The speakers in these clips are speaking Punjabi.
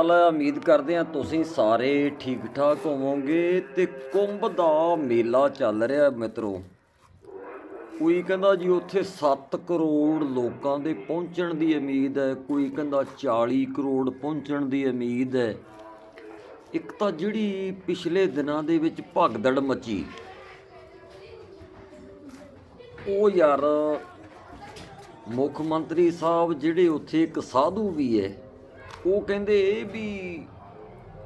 ਹਾਲ ਉਮੀਦ ਕਰਦੇ ਹਾਂ ਤੁਸੀਂ ਸਾਰੇ ਠੀਕ ਠਾਕ ਹੋਵੋਗੇ ਤੇ ਕੁੰਭ ਦਾ ਮੇਲਾ ਚੱਲ ਰਿਹਾ ਹੈ ਮਿੱਤਰੋ। ਕੋਈ ਕਹਿੰਦਾ ਜੀ ਉੱਥੇ 7 ਕਰੋੜ ਲੋਕਾਂ ਦੇ ਪਹੁੰਚਣ ਦੀ ਉਮੀਦ ਹੈ, ਕੋਈ ਕਹਿੰਦਾ 40 ਕਰੋੜ ਪਹੁੰਚਣ ਦੀ ਉਮੀਦ ਹੈ। ਇੱਕ ਤਾਂ ਜਿਹੜੀ ਪਿਛਲੇ ਦਿਨਾਂ ਦੇ ਵਿੱਚ ਭਗਦੜ ਮਚੀ, ਉਹ ਯਾਰ ਮੁੱਖ ਮੰਤਰੀ ਸਾਹਿਬ ਜਿਹੜੇ ਉੱਥੇ ਇੱਕ ਸਾਧੂ ਵੀ ਹੈ ਉਹ ਕਹਿੰਦੇ ਵੀ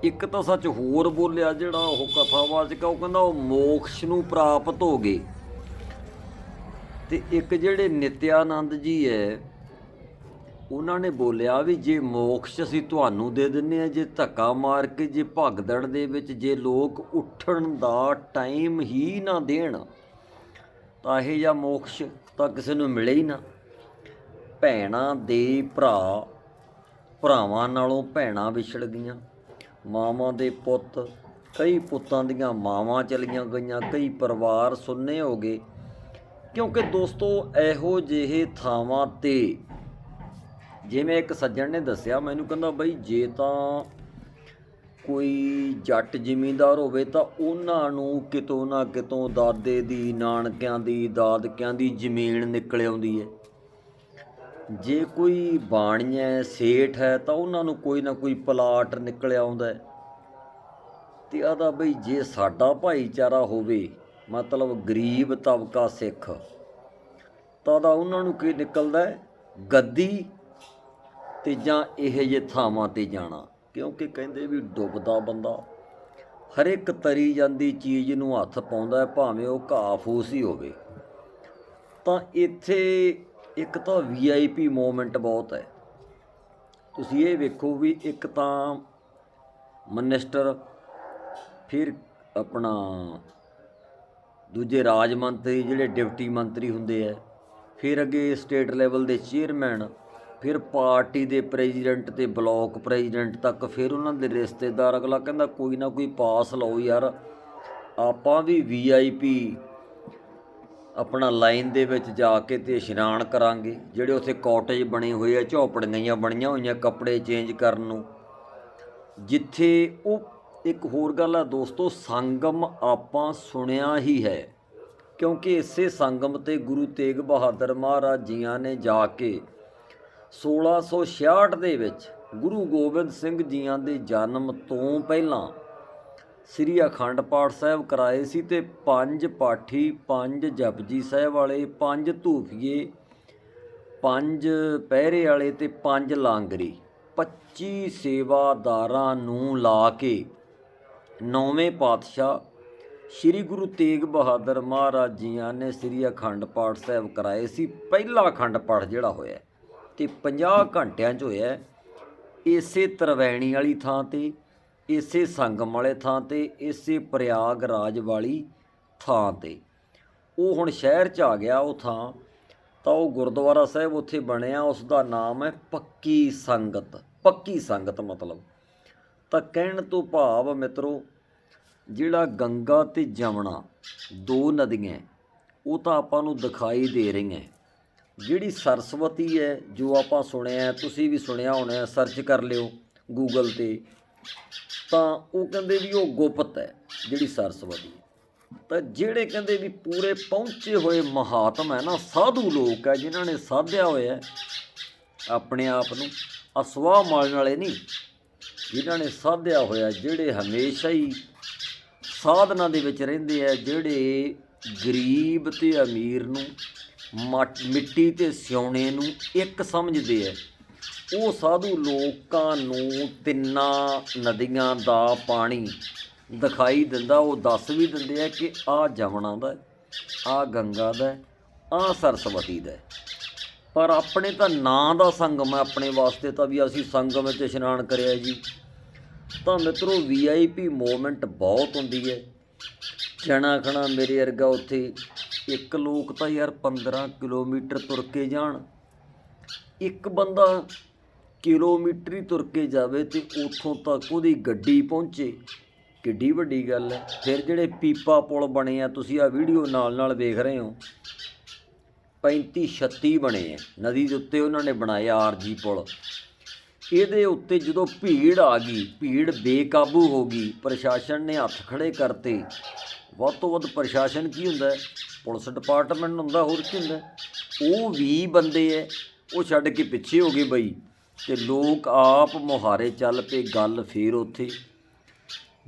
ਇੱਕ ਤਾਂ ਸੱਚ ਹੋਰ ਬੋਲਿਆ ਜਿਹੜਾ ਉਹ ਕਥਾਵਾਚਕ ਉਹ ਕਹਿੰਦਾ ਉਹ ਮੋਕਸ਼ ਨੂੰ ਪ੍ਰਾਪਤ ਹੋ ਗਏ। ਤੇ ਇੱਕ ਜਿਹੜੇ ਨਿਤਿਆਨੰਦ ਜੀ ਹੈ ਉਹਨਾਂ ਨੇ ਬੋਲਿਆ ਵੀ ਜੇ ਮੋਕਸ਼ ਅਸੀਂ ਤੁਹਾਨੂੰ ਦੇ ਦਿੰਨੇ ਆ, ਜੇ ਧੱਕਾ ਮਾਰ ਕੇ, ਜੇ ਭਗਦੜ ਦੇ ਵਿੱਚ ਜੇ ਲੋਕ ਉੱਠਣ ਦਾ ਟਾਈਮ ਹੀ ਨਾ ਦੇਣ, ਤਾਂ ਇਹ ਜਾਂ ਮੋਕਸ਼ ਤਾਂ ਕਿਸੇ ਨੂੰ ਮਿਲੇ ਹੀ ਨਾ। ਭੈਣਾਂ ਦੇ ਭਰਾ ਭਰਾਵਾਂ ਨਾਲੋਂ ਭੈਣਾਂ ਵਿਛੜ ਗਈਆਂ। ਮਾਵਾਂ ਦੇ ਪੁੱਤ, ਕਈ ਪੁੱਤਾਂ ਦੀਆਂ ਮਾਵਾਂ ਚਲੀਆਂ ਗਈਆਂ, ਕਈ ਪਰਿਵਾਰ ਸੁੰਨੇ ਹੋ ਗਏ। ਕਿਉਂਕਿ ਦੋਸਤੋ, ਇਹੋ ਜਿਹੇ ਥਾਵਾਂ ਤੇ ਜਿਵੇਂ ਇੱਕ ਸੱਜਣ ਨੇ ਦੱਸਿਆ, ਮੈਨੂੰ ਕਹਿੰਦਾ ਬਈ ਜੇ ਤਾਂ ਕੋਈ ਜੱਟ ਜ਼ਿਮੀਂਦਾਰ ਹੋਵੇ ਤਾਂ ਉਹਨਾਂ ਨੂੰ ਕਿਤੋਂ ਨਾ ਕਿਤੋਂ ਦਾਦੇ ਦੀ, ਨਾਨਕਿਆਂ ਦੀ, ਦਾਦਕਿਆਂ ਦੀ ਜ਼ਮੀਨ ਨਿਕਲ ਆਉਂਦੀ ਹੈ। ਜੇ ਕੋਈ ਬਾਣੀ ਹੈ ਸੇਠ ਹੈ ਤਾਂ ਉਹਨਾਂ ਨੂੰ ਕੋਈ ਨਾ ਕੋਈ ਪਲਾਟ ਨਿਕਲ ਆਉਂਦਾ ਹੈ। ਤੇ ਆਦਾ ਬਈ ਜੇ ਸਾਡਾ ਭਾਈਚਾਰਾ ਹੋਵੇ, ਮਤਲਬ ਗਰੀਬ ਤਬਕਾ ਸਿੱਖ, ਤਾਂ ਦਾ ਉਹਨਾਂ ਨੂੰ ਕੀ ਨਿਕਲਦਾ ਗੱਦੀ ਤੇ ਜਾਂ ਇਹ ਜੇ ਥਾਵਾਂ ਤੇ ਜਾਣਾ। ਕਿਉਂਕਿ ਕਹਿੰਦੇ ਵੀ ਡੁੱਬਦਾ ਬੰਦਾ। ਹਰ ਇੱਕ ਤਰੀ ਜਾਂਦੀ ਚੀਜ਼ ਨੂੰ ਹੱਥ ਪਾਉਂਦਾ ਭਾਵੇਂ ਉਹ ਘਾਹ ਫੂਸ ਹੀ ਹੋਵੇ। ਤਾਂ ਇੱਥੇ ਇੱਕ ਤਾਂ ਵੀਆਈਪੀ ਮੂਵਮੈਂਟ ਬਹੁਤ ਹੈ। ਤੁਸੀਂ ਇਹ ਵੇਖੋ ਵੀ ਇੱਕ ਤਾਂ ਮਨਿਸਟਰ ਫਿਰ ਆਪਣਾ ਦੂਜੇ ਰਾਜ ਮੰਤਰੀ ਜਿਹੜੇ ਡਿਪਟੀ ਮੰਤਰੀ ਹੁੰਦੇ ਆ, ਫਿਰ ਅੱਗੇ ਸਟੇਟ ਲੈਵਲ ਦੇ ਚੇਅਰਮੈਨ ਫਿਰ ਪਾਰਟੀ ਦੇ ਪ੍ਰੈਜ਼ੀਡੈਂਟ ਤੇ ਬਲਾਕ ਪ੍ਰੈਜ਼ੀਡੈਂਟ ਤੱਕ ਫਿਰ ਉਹਨਾਂ ਦੇ ਰਿਸ਼ਤੇਦਾਰ ਅਗਲਾ ਕਹਿੰਦਾ ਕੋਈ ਨਾ ਕੋਈ ਪਾਸ ਲਓ ਯਾਰ, ਆਪਾਂ ਵੀ ਵੀਆਈਪੀ ਆਪਣਾ ਲਾਈਨ ਦੇ ਵਿੱਚ ਜਾ ਕੇ ਤੇ ਇਸ਼ਨਾਨ ਕਰਾਂਗੇ। ਜਿਹੜੇ ਉੱਥੇ ਕਾਟੇਜ ਬਣੇ ਹੋਏ ਆ, ਝੌਪੜੀਆਂ ਬਣੀਆਂ ਹੋਈਆਂ ਕੱਪੜੇ ਚੇਂਜ ਕਰਨ ਨੂੰ। ਜਿੱਥੇ ਉਹ ਇੱਕ ਹੋਰ ਗੱਲ ਆ, ਦੋਸਤੋ, ਸੰਗਮ ਆਪਾਂ ਸੁਣਿਆ ਹੀ ਹੈ। ਕਿਉਂਕਿ ਇਸੇ ਸੰਗਮ ਤੇ ਗੁਰੂ ਤੇਗ ਬਹਾਦਰ ਮਹਾਰਾਜ ਜੀਆਂ ਨੇ ਜਾ ਕੇ 1666 ਦੇ ਵਿੱਚ ਗੁਰੂ ਗੋਬਿੰਦ ਸਿੰਘ ਜੀਆਂ ਦੇ ਜਨਮ ਤੋਂ ਪਹਿਲਾਂ ਸ੍ਰੀ ਅਖੰਡ ਪਾਠ ਸਾਹਿਬ ਕਰਾਏ ਸੀ ਤੇ ਪੰਜ ਪਾਠੀ, ਪੰਜ ਜਪਜੀ ਸਾਹਿਬ ਵਾਲੇ, ਪੰਜ ਧੂਫੀਏ, ਪੰਜ ਪਹਿਰੇ ਵਾਲੇ ਤੇ ਪੰਜ ਲਾਂਗਰੀ। 25 ਸੇਵਾਦਾਰਾਂ ਨੂੰ ਲਾ ਕੇ ਨੌਵੇਂ ਪਾਤਸ਼ਾਹ ਸ੍ਰੀ ਗੁਰੂ ਤੇਗ ਬਹਾਦਰ ਮਹਾਰਾਜ ਜੀਆਂ ਨੇ ਸ੍ਰੀ ਅਖੰਡ ਪਾਠ ਸਾਹਿਬ ਕਰਾਏ ਸੀ। ਪਹਿਲਾ ਅਖੰਡ ਪਾਠ ਜਿਹੜਾ ਹੋਇਆ ਤੇ 50 ਘੰਟਿਆਂ 'ਚ ਹੋਇਆ, ਇਸੇ ਤਰਵੈਣੀ ਵਾਲੀ ਥਾਂ ਤੇ ਇਸੇ ਸੰਗਮ ਵਾਲੇ ਥਾਂ ਤੇ, ਇਸੇ ਪ੍ਰਯਾਗ ਰਾਜ ਵਾਲੀ ਥਾਂ ਤੇ। ਉਹ ਹੁਣ ਸ਼ਹਿਰ 'ਚ ਆ ਗਿਆ ਉਹ ਥਾਂ, ਤਾਂ ਉਹ ਗੁਰਦੁਆਰਾ ਸਾਹਿਬ ਉੱਥੇ ਬਣਿਆ ਉਸ ਦਾ ਨਾਮ ਹੈ ਪੱਕੀ ਸੰਗਤ। ਪੱਕੀ ਸੰਗਤ ਮਤਲਬ। ਤਾਂ ਕਹਿਣ ਤੋਂ ਭਾਵ ਮਿੱਤਰੋ, ਜਿਹੜਾ ਗੰਗਾ ਤੇ ਜਮਨਾ ਦੋ ਨਦੀਆਂ ਉਹ ਤਾਂ ਆਪਾਂ ਨੂੰ ਦਿਖਾਈ ਦੇ ਰਹੀਆਂ ਜਿਹੜੀ ਸਰਸਵਤੀ ਹੈ, ਜੋ ਆਪਾਂ ਸੁਣਿਆ ਤੁਸੀਂ ਵੀ ਸੁਣਿਆ ਹੋਣਾ ਸਰਚ ਕਰ ਲਿਓ ਗੂਗਲ ਤੇ। ਤਾਂ ਉਹ ਕਹਿੰਦੇ ਵੀ ਉਹ ਗੁਪਤ ਹੈ, ਜਿਹੜੀ ਸਰਸਵਤੀ ਤਾਂ ਜਿਹੜੇ ਕਹਿੰਦੇ ਵੀ ਪੂਰੇ ਪਹੁੰਚੇ ਹੋਏ ਮਹਾਤਮ ਹੈ ਨਾ, ਸਾਧੂ ਲੋਕ ਹੈ, ਜਿਨ੍ਹਾਂ ਨੇ ਸਾਧਿਆ ਹੋਇਆ ਆਪਣੇ ਆਪ ਨੂੰ ਅਸਵਾ ਮਾਰਨ ਵਾਲੇ ਨਹੀਂ, ਜਿਨ੍ਹਾਂ ਨੇ ਸਾਧਿਆ ਹੋਇਆ, ਜਿਹੜੇ ਹਮੇਸ਼ਾ ਹੀ ਸਾਧਨਾ ਦੇ ਵਿੱਚ ਰਹਿੰਦੇ ਆ ਜਿਹੜੇ ਗਰੀਬ ਤੇ ਅਮੀਰ ਨੂੰ, ਮਟ- ਮਿੱਟੀ ਤੇ ਸਿਉਣੇ ਨੂੰ ਇੱਕ ਸਮਝਦੇ ਆ ਉਹ ਸਾਧੂ ਲੋਕਾਂ ਨੂੰ ਤਿੰਨਾਂ ਨਦੀਆਂ ਦਾ ਪਾਣੀ ਦਿਖਾਈ ਦਿੰਦਾ, ਉਹ ਦੱਸ ਵੀ ਦਿੰਦੇ ਆ ਕਿ ਆਹ ਜਮਨਾ ਦਾ ਆ ਗੰਗਾ ਦਾ ਆ ਸਰਸਵਤੀ ਦਾ ਪਰ ਆਪਣੇ ਤਾਂ ਨਾਂ ਦਾ ਸੰਗਮ ਹੈ, ਆਪਣੇ ਵਾਸਤੇ ਤਾਂ ਵੀ ਅਸੀਂ ਸੰਗਮ ਵਿੱਚ ਇਸ਼ਨਾਨ ਕਰਿਆ ਜੀ। ਤਾਂ ਮਿੱਤਰੋ ਵੀਆਈਪੀ ਮੂਵਮੈਂਟ ਬਹੁਤ ਹੁੰਦੀ ਹੈ। ਜਣਾ ਖਣਾ ਮੇਰੇ ਵਰਗਾ ਉੱਥੇ ਇੱਕ ਲੋਕ ਤਾਂ ਯਾਰ 15 ਕਿਲੋਮੀਟਰ ਤੁਰ ਕੇ ਜਾਣ। ਇੱਕ ਬੰਦਾ ਕਿਲੋਮੀਟਰ ਹੀ ਤੁਰ ਕੇ ਜਾਵੇ ਤੇ ਉੱਥੋਂ ਤੱਕ ਉਹਦੀ ਗੱਡੀ ਪਹੁੰਚੇ। ਕਿੱਡੀ ਵੱਡੀ ਗੱਲ ਹੈ। ਫਿਰ ਜਿਹੜੇ ਪੀਪਾ ਪੁਲ ਬਣੇ ਆ, ਤੁਸੀਂ ਆ ਵੀਡੀਓ ਨਾਲ ਨਾਲ ਵੇਖ ਰਹੇ ਹੋ। 35 36 ਬਣੇ ਆ। ਨਦੀ ਦੇ ਉੱਤੇ ਉਹਨਾਂ ਨੇ ਬਣਾਏ ਆਰਜੀ ਪੁਲ। ਇਹਦੇ ਉੱਤੇ ਜਦੋਂ ਭੀੜ ਆ ਗਈ, ਭੀੜ ਬੇਕਾਬੂ ਹੋ ਗਈ, ਪ੍ਰਸ਼ਾਸਨ ਨੇ ਹੱਥ ਖੜੇ ਕਰਤੇ। ਵੱਧ ਤੋਂ ਵੱਧ ਪ੍ਰਸ਼ਾਸਨ ਕੀ ਹੁੰਦਾ ਪੁਲਿਸ ਡਿਪਾਰਟਮੈਂਟ ਹੁੰਦਾ, ਹੋਰ ਕੀ ਹੁੰਦਾ ਉਹ ਵੀ ਬੰਦੇ ਐ ਉਹ ਛੱਡ ਕੇ ਪਿੱਛੇ ਹੋ ਗਏ ਬਈ। ਤੇ ਲੋਕ ਆਪ ਮੁਹਾਰੇ ਚੱਲ ਪਏ ਗੱਲ ਫੇਰ ਉੱਥੇ।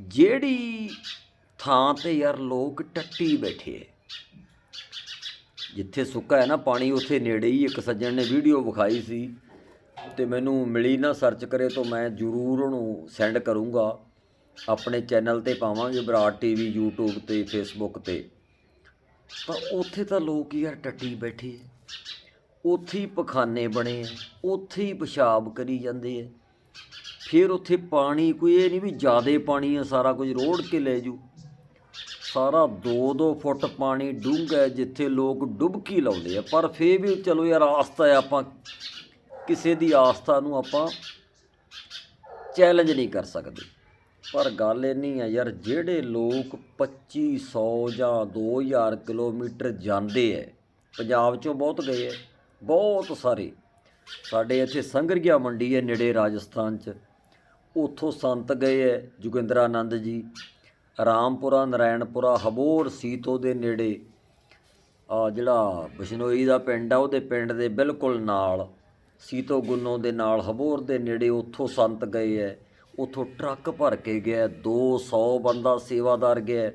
ਜਿਹੜੀ ਥਾਂ ਤੇ ਯਾਰ ਲੋਕ ਟੱਟੀ ਬੈਠੇ ਐ। ਜਿੱਥੇ ਸੁੱਕਾ ਹੈ ਨਾ ਪਾਣੀ, ਉੱਥੇ ਨੇੜੇ ਹੀ ਇੱਕ ਸੱਜਣ ਨੇ ਵੀਡੀਓ ਵਿਖਾਈ ਸੀ ਤੇ ਮੈਨੂੰ ਮਿਲੀ ਨਾ ਸਰਚ ਕਰੇ ਤੋਂ ਮੈਂ ਜ਼ਰੂਰ ਉਹਨੂੰ ਸੈਂਡ ਕਰੂੰਗਾ। ਆਪਣੇ ਚੈਨਲ ਤੇ ਪਾਵਾਂਗੇ ਬਰਾੜ ਟੀਵੀ, YouTube ਤੇ, Facebook ਤੇ। ਤਾਂ ਉੱਥੇ ਤਾਂ ਲੋਕ ਯਾਰ ਟੱਟੀ ਬੈਠੇ ਐ। ਉੱਥੇ ਹੀ ਪਖਾਨੇ ਬਣੇ ਐ ਉੱਥੇ ਹੀ ਪਿਸ਼ਾਬ ਕਰੀ ਜਾਂਦੇ ਐ ਫਿਰ ਉੱਥੇ ਪਾਣੀ, ਕੋਈ ਇਹ ਨਹੀਂ ਵੀ ਜ਼ਿਆਦੇ ਪਾਣੀ ਆ, ਸਾਰਾ ਕੁਝ ਰੋੜ ਕੇ ਲੈ ਜੂ ਸਾਰਾ 2-2 ਫੁੱਟ ਪਾਣੀ ਡੂੰਘਾ ਜਿੱਥੇ ਲੋਕ ਡੁਬਕੀ ਲਾਉਂਦੇ ਆ। ਪਰ ਫੇਰ ਵੀ ਚਲੋ ਯਾਰ ਆਸਥਾ ਹੈ, ਆਪਾਂ ਕਿਸੇ ਦੀ ਆਸਥਾ ਨੂੰ ਆਪਾਂ ਚੈਲੰਜ ਨਹੀਂ ਕਰ ਸਕਦੇ। ਪਰ ਗੱਲ ਇੰਨੀ ਨਹੀਂ ਹੈ ਯਾਰ, ਜਿਹੜੇ ਲੋਕ 2500 ਜਾਂ 2000 ਕਿਲੋਮੀਟਰ ਜਾਂਦੇ ਐ ਪੰਜਾਬ ਚੋਂ ਬਹੁਤ ਗਏ ਐ ਬਹੁਤ ਸਾਰੇ। ਸਾਡੇ ਇੱਥੇ ਸੰਗਰੀਆ ਮੰਡੀ ਹੈ ਨੇੜੇ ਰਾਜਸਥਾਨ 'ਚ। ਉੱਥੋਂ ਸੰਤ ਗਏ ਹੈ ਐ ਜੋਗਿੰਦਰਾਨੰਦ ਜੀ। ਰਾਮਪੁਰਾ, ਨਰਾਇਣਪੁਰਾ, ਹਬੋਰ, ਸੀਤੋ ਦੇ ਨੇੜੇ। ਆ ਜਿਹੜਾ ਬਿਸ਼ਨੋਈ ਦਾ ਪਿੰਡ ਆ, ਉਹਦੇ ਪਿੰਡ ਦੇ ਬਿਲਕੁਲ ਨਾਲ, ਸੀਤੋ ਗੁੰਨੋ ਦੇ ਨਾਲ, ਹਬੋਰ ਦੇ ਨੇੜੇ ਉੱਥੋਂ ਸੰਤ ਗਏ ਐ ਉੱਥੋਂ ਟਰੱਕ ਭਰ ਕੇ ਗਿਆ 200 ਬੰਦਾ ਸੇਵਾਦਾਰ ਗਿਆ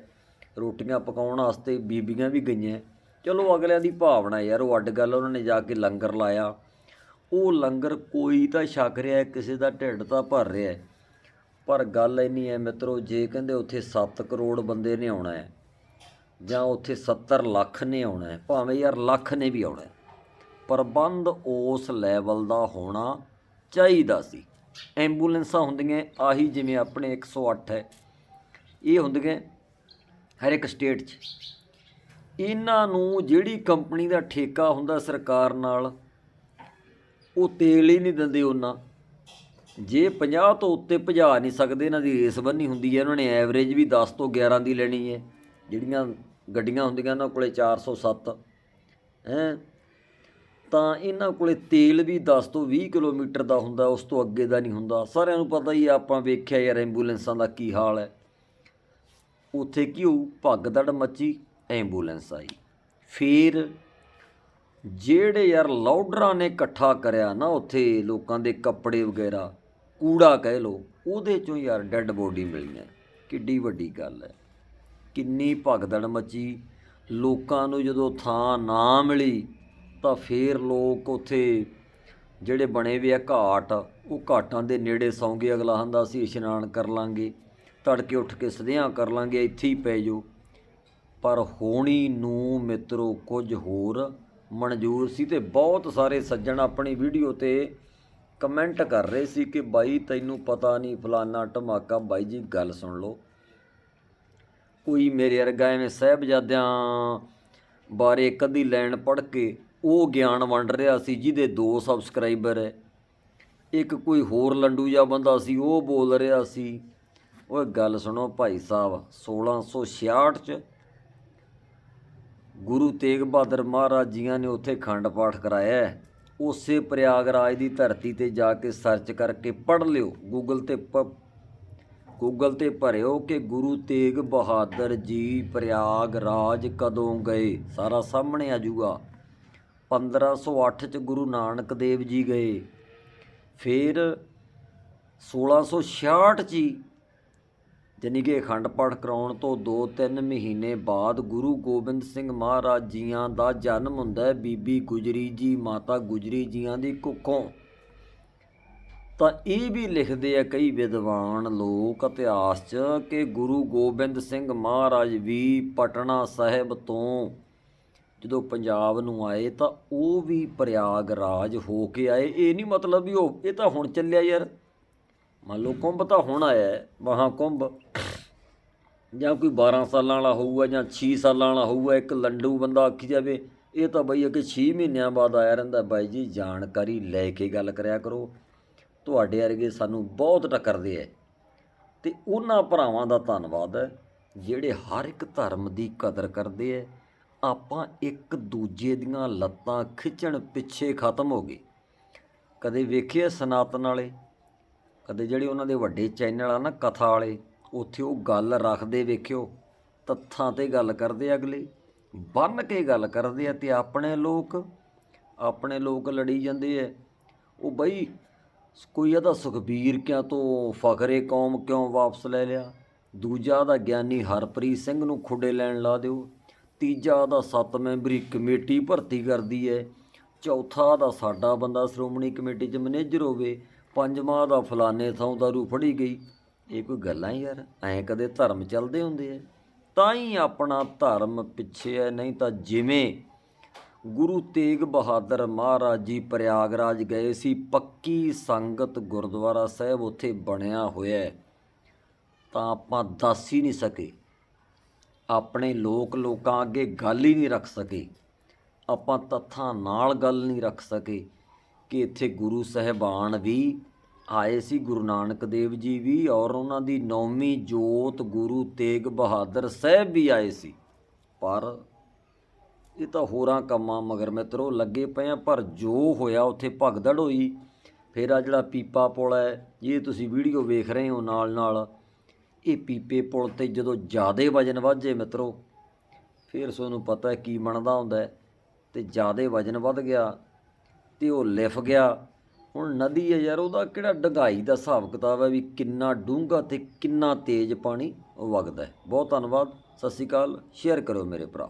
ਰੋਟੀਆਂ ਪਕਾਉਣ ਵਾਸਤੇ ਬੀਬੀਆਂ ਵੀ ਗਈਆਂ ਚਲੋ ਅਗਲਿਆਂ ਦੀ ਭਾਵਨਾ ਯਾਰ, ਉਹ ਅੱਡ ਗੱਲ ਉਹਨਾਂ ਨੇ ਜਾ ਕੇ ਲੰਗਰ ਲਾਇਆ। ਉਹ ਲੰਗਰ ਕੋਈ ਤਾਂ ਛਕ ਰਿਹਾ ਕਿਸੇ ਦਾ ਢਿੱਡ ਤਾਂ ਭਰ ਰਿਹਾ ਪਰ ਗੱਲ ਇੰਨੀ ਹੈ ਮਿੱਤਰੋ, ਜੇ ਕਹਿੰਦੇ ਉੱਥੇ 7 ਕਰੋੜ ਬੰਦੇ ਨੇ ਆਉਣਾ ਹੈ, ਜਾਂ ਉੱਥੇ 70 ਲੱਖ ਨੇ ਆਉਣਾ ਹੈ, ਭਾਵੇਂ ਯਾਰ ਲੱਖ ਨੇ ਵੀ ਆਉਣਾ ਪ੍ਰਬੰਧ ਉਸ ਲੈਵਲ ਦਾ ਹੋਣਾ ਚਾਹੀਦਾ ਸੀ। ਐਂਬੂਲੈਂਸਾਂ ਹੁੰਦੀਆਂ ਆਹੀ ਜਿਵੇਂ ਆਪਣੇ 108 ਹੈ, ਇਹ ਹੁੰਦੀਆਂ ਹਰ ਇੱਕ ਸਟੇਟ 'ਚ। ਇਹਨਾਂ ਨੂੰ ਜਿਹੜੀ ਕੰਪਨੀ ਦਾ ਠੇਕਾ ਹੁੰਦਾ ਸਰਕਾਰ ਨਾਲ, ਉਹ ਤੇਲ ਹੀ ਨਹੀਂ ਦਿੰਦੇ ਉਹਨਾਂ। ਜੇ 50 ਤੋਂ ਉੱਤੇ ਭਜਾ ਨਹੀਂ ਸਕਦੇ, ਇਹਨਾਂ ਦੀ ਰੇਸ ਬੰਨੀ ਹੁੰਦੀ ਹੈ। ਇਹਨਾਂ ਨੇ ਐਵਰੇਜ ਵੀ 10 ਤੋਂ 11 ਦੀ ਲੈਣੀ ਹੈ। ਜਿਹੜੀਆਂ ਗੱਡੀਆਂ ਹੁੰਦੀਆਂ ਉਹਨਾਂ ਕੋਲੇ 407 ਹੈ? ਤਾਂ ਇਹਨਾਂ ਕੋਲੇ ਤੇਲ ਵੀ 10 ਤੋਂ 20 ਕਿਲੋਮੀਟਰ ਦਾ ਹੁੰਦਾ, ਉਸ ਤੋਂ ਅੱਗੇ ਦਾ ਨਹੀਂ ਹੁੰਦਾ। ਸਾਰਿਆਂ ਨੂੰ ਪਤਾ ਹੀ ਆਪਾਂ ਵੇਖਿਆ ਯਾਰ ਐਂਬੂਲੈਂਸਾਂ ਦਾ ਕੀ ਹਾਲ ਹੈ। ਉੱਥੇ ਕੀ ਹੋਊ? ਭਗਦੜ ਮੱਚੀ। ਐਂਬੂਲੈਂਸ ਆਈ। ਫਿਰ ਜਿਹੜੇ ਯਾਰ ਲਾਊਡਰਾਂ ਨੇ ਇਕੱਠਾ ਕਰਿਆ ਨਾ ਉੱਥੇ ਲੋਕਾਂ ਦੇ ਕੱਪੜੇ ਵਗੈਰਾ, ਕੂੜਾ ਕਹਿ ਲੋ ਉਹਦੇ ਚੋਂ ਯਾਰ ਡੈੱਡ ਬੋਡੀ ਮਿਲੀਆਂ। ਕਿੱਡੀ ਵੱਡੀ ਗੱਲ ਹੈ। ਕਿੰਨੀ ਭਗਦੜ ਮੱਚੀ। ਲੋਕਾਂ ਨੂੰ ਜਦੋਂ ਥਾਂ ਨਾ ਮਿਲੀ ਤਾਂ ਫੇਰ ਲੋਕ ਉੱਥੇ ਜਿਹੜੇ ਬਣੇ ਵੇ ਆ ਘਾਟ, ਉਹ ਘਾਟਾਂ ਦੇ ਨੇੜੇ ਸੌਂ ਗਏ। ਅਗਲਾ ਹੁੰਦਾ ਅਸੀਂ ਇਸ਼ਨਾਨ ਕਰ ਲਾਂਗੇ, ਤੜਕੇ ਉੱਠ ਕੇ ਸਦਿਆਂ ਕਰ ਲਾਂਗੇ, ਇੱਥੇ ਹੀ ਪੈ ਜਾਓ। ਪਰ ਹੋਣੀ ਨੂੰ ਮਿੱਤਰੋ, ਕੁਝ ਹੋਰ ਮਨਜ਼ੂਰ ਸੀ ਤੇ ਬਹੁਤ ਸਾਰੇ ਸੱਜਣ ਆਪਣੀ ਵੀਡੀਓ ਤੇ ਕਮੈਂਟ ਕਰ ਰਹੇ ਸੀ ਕਿ ਬਾਈ, ਤੈਨੂੰ ਪਤਾ ਨਹੀਂ ਫਲਾਨਾ ਧਮਾਕਾ, ਬਾਈ ਜੀ, ਗੱਲ ਸੁਣ ਲਓ। ਕੋਈ ਮੇਰੇ ਵਰਗਾ ਐਵੇਂ ਸਾਹਿਬਜ਼ਾਦਿਆਂ ਬਾਰੇ ਕਦੀ ਲੈਣ ਪੜ੍ਹ ਕੇ ਉਹ ਗਿਆਨ ਵੰਡ ਰਿਹਾ ਸੀ ਜਿਹਦੇ ਦੋ ਸਬਸਕ੍ਰਾਈਬਰ ਹੈ ਇੱਕ ਕੋਈ ਹੋਰ ਲੰਡੂ ਜਿਹਾ ਬੰਦਾ ਸੀ, ਉਹ ਬੋਲ ਰਿਹਾ ਸੀ, ਓਏ, ਗੱਲ ਸੁਣੋ ਭਾਈ ਸਾਹਿਬ 1666 ਚ ਗੁਰੂ ਤੇਗ ਬਹਾਦਰ ਮਹਾਰਾਜ ਜੀਆਂ ਨੇ ਉੱਥੇ ਖੰਡ ਪਾਠ ਕਰਾਇਆ ਹੈ। ਉਸੇ ਪ੍ਰਯਾਗਰਾਜ ਦੀ ਧਰਤੀ ਤੇ ਜਾ ਕੇ ਸਰਚ ਕਰਕੇ ਪੜ੍ਹ ਲਿਓ। ਗੂਗਲ ਤੇ ਪ- ਗੂਗਲ ਤੇ ਭਰਿਓ ਕਿ ਗੁਰੂ ਤੇਗ ਬਹਾਦਰ ਜੀ ਪ੍ਰਯਾਗਰਾਜ ਕਦੋਂ ਗਏ। ਸਾਰਾ ਸਾਹਮਣੇ ਆ ਜਾਊਗਾ। 1508 ਚ ਗੁਰੂ ਨਾਨਕ ਦੇਵ ਜੀ ਗਏ। ਫਿਰ 1666 ਚ ਹੀ ਜਾਣੀ ਕਿ ਅਖੰਡ ਪਾਠ ਕਰਾਉਣ ਤੋਂ 2-3 ਮਹੀਨੇ ਬਾਅਦ ਗੁਰੂ ਗੋਬਿੰਦ ਸਿੰਘ ਮਹਾਰਾਜ ਜੀਆਂ ਦਾ ਜਨਮ ਹੁੰਦਾ ਹੈ, ਬੀਬੀ ਗੁਜਰੀ ਜੀ, ਮਾਤਾ ਗੁਜਰੀ ਜੀਆਂ ਦੀ ਕੁੱਖੋਂ। ਤਾਂ ਇਹ ਵੀ ਲਿਖਦੇ ਆ ਕਈ ਵਿਦਵਾਨ ਲੋਕ ਇਤਿਹਾਸ 'ਚ ਕਿ ਗੁਰੂ ਗੋਬਿੰਦ ਸਿੰਘ ਮਹਾਰਾਜ ਵੀ ਪਟਨਾ ਸਾਹਿਬ ਤੋਂ ਜਦੋਂ ਪੰਜਾਬ ਨੂੰ ਆਏ ਤਾਂ ਉਹ ਵੀ ਪ੍ਰਯਾਗਰਾਜ ਹੋ ਕੇ ਆਏ। ਇਹ ਨਹੀਂ ਮਤਲਬ ਵੀ ਉਹ, ਇਹ ਤਾਂ ਹੁਣ ਚੱਲਿਆ ਯਾਰ। ਮੰਨ ਲਓ ਕੁੰਭ ਤਾਂ ਹੁਣ ਆਇਆ ਹੈ, ਮਹਾਂ ਕੁੰਭ। ਜਾਂ ਕੋਈ 12 ਸਾਲਾਂ ਵਾਲਾ ਹੋਊਗਾ ਜਾਂ 6 ਸਾਲਾਂ ਵਾਲਾ ਹੋਊਗਾ ਇੱਕ ਲੰਡੂ ਬੰਦਾ ਆਖੀ ਜਾਵੇ ਇਹ ਤਾਂ ਬਈ ਅੱਗੇ 6 ਮਹੀਨਿਆਂ ਬਾਅਦ ਆਇਆ ਰਹਿੰਦਾ ਬਾਈ ਜੀ ਜਾਣਕਾਰੀ ਲੈ ਕੇ ਗੱਲ ਕਰਿਆ ਕਰੋ। ਤੁਹਾਡੇ ਵਰਗੇ ਸਾਨੂੰ ਬਹੁਤ ਟੱਕਰਦੇ ਐ ਤੇ ਉਹਨਾਂ ਭਰਾਵਾਂ ਦਾ ਧੰਨਵਾਦ ਹੈ ਜਿਹੜੇ ਹਰ ਇੱਕ ਧਰਮ ਦੀ ਕਦਰ ਕਰਦੇ ਐ ਆਪਾਂ ਇੱਕ ਦੂਜੇ ਦੀਆਂ ਲੱਤਾਂ ਖਿੱਚਣ ਪਿੱਛੇ ਖਤਮ ਹੋ ਗਏ। ਕਦੇ ਵੇਖਿਆ ਸਨਾਤਨ ਵਾਲੇ? ਕਦੇ ਜਿਹੜੇ ਉਹਨਾਂ ਦੇ ਵੱਡੇ ਚੈਨਲ ਆ ਨਾ ਕਥਾ ਵਾਲੇ, ਉੱਥੇ ਉਹ ਗੱਲ ਰੱਖਦੇ ਵੇਖਿਓ, ਤੱਥਾਂ ਤੇ ਗੱਲ ਕਰਦੇ ਅਗਲੇ, ਬੰਨ ਕੇ ਗੱਲ ਕਰਦੇ ਆ ਤੇ ਆਪਣੇ ਲੋਕ ਆਪਣੇ ਲੋਕ ਲੜੀ ਜਾਂਦੇ ਐ ਉਹ ਬਈ, ਕੋਈ ਇਹਦਾ ਸੁਖਬੀਰ ਕਿਆਂ ਤੋਂ ਫਖਰੇ ਕੌਮ ਕਿਉਂ ਵਾਪਸ ਲੈ ਲਿਆ? ਦੂਜਾ ਦਾ ਗਿਆਨੀ ਹਰਪ੍ਰੀਤ ਸਿੰਘ ਨੂੰ ਖੁੱਡੇ ਲੈਣ ਲਾ ਦਿਓ। ਤੀਜਾ ਦਾ ਸੱਤ ਮੈਂਬਰੀ ਕਮੇਟੀ ਭਰਤੀ ਕਰਦੀ ਹੈ ਚੌਥਾ ਦਾ ਸਾਡਾ ਬੰਦਾ ਸ਼੍ਰੋਮਣੀ ਕਮੇਟੀ 'ਚ ਮੈਨੇਜਰ ਹੋਵੇ। ਪੰਜਵਾਂ ਦਾ ਫਲਾਣੇ ਥਾਂ ਦਾਰੂ ਫੜੀ ਗਈ। ਇਹ ਕੋਈ ਗੱਲਾਂ ਯਾਰ, ਐਂ ਕਦੇ ਧਰਮ ਚੱਲਦੇ ਹੁੰਦੇ ਐ ਤਾਂ ਹੀ ਆਪਣਾ ਧਰਮ ਪਿੱਛੇ ਹੈ ਨਹੀਂ ਤਾਂ ਜਿਵੇਂ ਗੁਰੂ ਤੇਗ ਬਹਾਦਰ ਮਹਾਰਾਜ ਜੀ ਪ੍ਰਯਾਗਰਾਜ ਗਏ ਸੀ, ਪੱਕੀ ਸੰਗਤ ਗੁਰਦੁਆਰਾ ਸਾਹਿਬ ਉੱਥੇ ਬਣਿਆ ਹੋਇਆ ਤਾਂ ਆਪਾਂ ਦੱਸ ਹੀ ਨਹੀਂ ਸਕੇ। ਆਪਣੇ ਲੋਕ ਲੋਕਾਂ ਅੱਗੇ ਗੱਲ ਹੀ ਨਹੀਂ ਰੱਖ ਸਕੇ। ਆਪਾਂ ਤੱਥਾਂ ਨਾਲ ਗੱਲ ਨਹੀਂ ਰੱਖ ਸਕੇ। ਕਿ ਇੱਥੇ ਗੁਰੂ ਸਾਹਿਬਾਨ ਵੀ ਆਏ ਸੀ, ਗੁਰੂ ਨਾਨਕ ਦੇਵ ਜੀ ਵੀ ਔਰ ਉਹਨਾਂ ਦੀ ਨੌਵੀਂ ਜੋਤ ਗੁਰੂ ਤੇਗ ਬਹਾਦਰ ਸਾਹਿਬ ਵੀ ਆਏ ਸੀ। ਪਰ ਇਹ ਤਾਂ ਹੋਰਾਂ ਕੰਮਾਂ ਮਗਰ ਮਿੱਤਰੋ ਲੱਗੇ ਪਏ ਆ, ਪਰ ਜੋ ਹੋਇਆ ਉੱਥੇ ਭਗਦੜ ਹੋਈ। ਫਿਰ ਆ ਜਿਹੜਾ ਪੀਪਾ ਪੁਲ ਹੈ, ਇਹ ਤੁਸੀਂ ਵੀਡੀਓ ਵੇਖ ਰਹੇ ਹੋ ਨਾਲ ਨਾਲ ਇਹ ਪੀਪੇ ਪੁਲ ਤੇ ਜਦੋਂ ਜ਼ਿਆਦੇ ਵਜਨ ਵੱਧੇ ਮਿੱਤਰੋ, ਫਿਰ ਤੁਹਾਨੂੰ ਪਤਾ ਕੀ ਬਣਦਾ ਹੁੰਦਾ ਹੈ। ਤੇ ਜ਼ਿਆਦੇ ਵਜਨ ਵੱਧ ਗਿਆ ਤੇ ਉਹ ਲਿਫ ਗਿਆ। ਹੁਣ ਨਦੀ ਹੈ ਯਾਰ, ਉਹਦਾ ਕਿਹੜਾ ਡੰਗਾਈ ਦਾ ਹਿਸਾਬ ਕਿਤਾਬ ਹੈ ਵੀ ਕਿੰਨਾ ਡੂੰਘਾ ਤੇ ਕਿੰਨਾ ਤੇਜ਼ ਪਾਣੀ ਵਗਦਾ ਹੈ। ਬਹੁਤ ਧੰਨਵਾਦ, ਸਤਿ ਸ਼੍ਰੀ ਅਕਾਲ, ਸ਼ੇਅਰ ਕਰੋ ਮੇਰੇ ਭਰਾ।